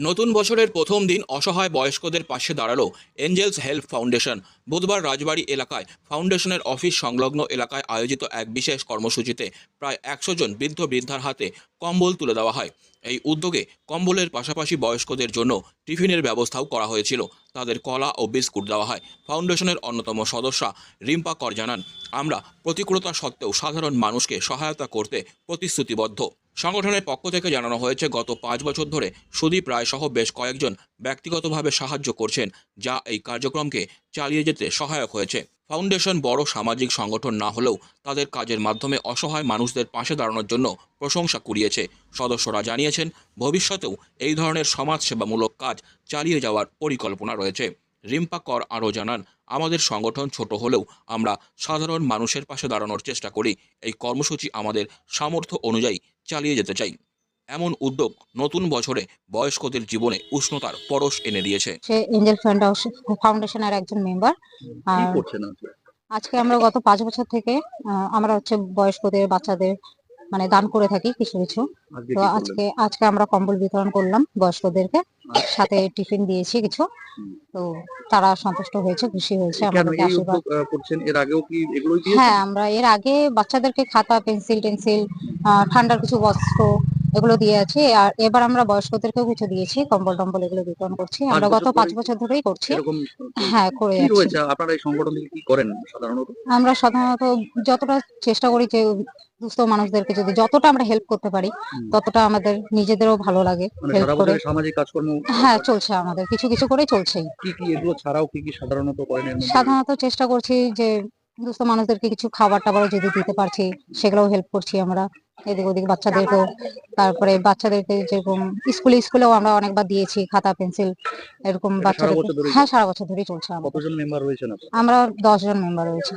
নতুন বছরের প্রথম দিন অসহায় বয়স্কদের পাশে দাঁড়াল এঞ্জেলস হেল্প ফাউন্ডেশন বুধবার রাজবাড়ী এলাকায় ফাউন্ডেশনের অফিস সংলগ্ন এলাকায় আয়োজিত এক বিশেষ কর্মসূচিতে প্রায় একশো জন বৃদ্ধ বৃদ্ধার হাতে কম্বল তুলে দেওয়া হয়। এই উদ্যোগে কম্বলের পাশাপাশি বয়স্কদের জন্য টিফিনের ব্যবস্থাও করা হয়েছিল। তাদের কলা ও বিস্কুট দেওয়া হয়। ফাউন্ডেশনের অন্যতম সদস্যা রিম্পা কর জানান, আমরা প্রতিকূলতা সত্ত্বেও সাধারণ মানুষকে সহায়তা করতে প্রতিশ্রুতিবদ্ধ। সংগঠনের পক্ষ থেকে জানানো হয়েছে, গত পাঁচ বছর ধরে সুদীপ রায় সহ বেশ কয়েকজন ব্যক্তিগতভাবে সাহায্য করছেন, যা এই কার্যক্রমকে চালিয়ে যেতে সহায়ক হয়েছে। ফাউন্ডেশন বড় সামাজিক সংগঠন না হলেও তাদের কাজের মাধ্যমে অসহায় মানুষদের পাশে দাঁড়ানোর জন্য প্রশংসা কুড়িয়েছে। সদস্যরা জানিয়েছেন, ভবিষ্যতেও এই ধরনের সমাজসেবামূলক কাজ চালিয়ে যাওয়ার পরিকল্পনা রয়েছে। রিম্পা কর আরও জানান আমাদের সংগঠন ছোট হলেও আমরা সাধারণ মানুষের পাশে দাঁড়ানোর চেষ্টা করি। এই কর্মসূচি আমাদের সামর্থ্য অনুযায়ী চালিয়ে যেতে চাই। এমন উদ্যোগ নতুন বছরে বয়স্কদের জীবনে উষ্ণতার পরশ এনে দিয়েছে। সে এঞ্জেল ফাউন্ডেশনের একজন মেম্বার। আর আজকে? আজকে আমরা গত পাঁচ বছর থেকে আহ, আমরা হচ্ছে বয়স্কদের বাচ্চাদের মানে দান করে থাকি কিছু কিছু। তো আজকে আজকে আমরা কম্বল বিতরণ করলাম বয়স্কদেরকে। সাথে টিফিন দিয়েছি কিছু। তো তারা সন্তুষ্ট হয়েছে খুশি হয়েছে আমাদের আশীর্বাদ। করছেন? এর আগেও কি এগুলোই হ্যাঁ আমরা এর আগে বাচ্চাদেরকে খাতা পেন্সিল টেন্সিল ঠান্ডার কিছু বস্ত্র এগুলো দিয়ে আছি। আর এবার আমরা বয়স্কদেরকেও কিছু দিয়েছি কম্বল টম্বল এগুলো বিতরণ করছি। আমরা গত পাঁচ বছর ধরেই করছি। হ্যাঁ করে যাচ্ছি। আপনারা এই সংগঠন কি করেন সাধারণত? আমরা সাধারণত যতটা চেষ্টা করি যে দুস্থ মানুষদেরকে যদি যতটা আমরা হেল্প করতে পারি ততটা আমাদের নিজেদেরও ভালো লাগে মানে হেল্প করে। সামাজিক কাজকর্ম হ্যাঁ চলছে আমাদের। কিছু কিছু করে চলছেই। কি কি এগুলো ছাড়াও কি কি সাধারণত করেন সাধারণত চেষ্টা করছি যে দুস্থ মানুষদেরকে কিছু খাবার টাবারও যদি দিতে পারছি সেগুলোও হেল্প করছি আমরা। এদিক ওদিক বাচ্চাদেরকেও তারপরে বাচ্চাদেরকে যেরকম স্কুলে স্কুলেও আমরা অনেকবার দিয়েছি খাতা পেন্সিল এরকম বাচ্চাদের হ্যাঁ সারা বছর ধরেই চলছে কতজন মেম্বার আমরা দশ জন মেম্বার রয়েছে।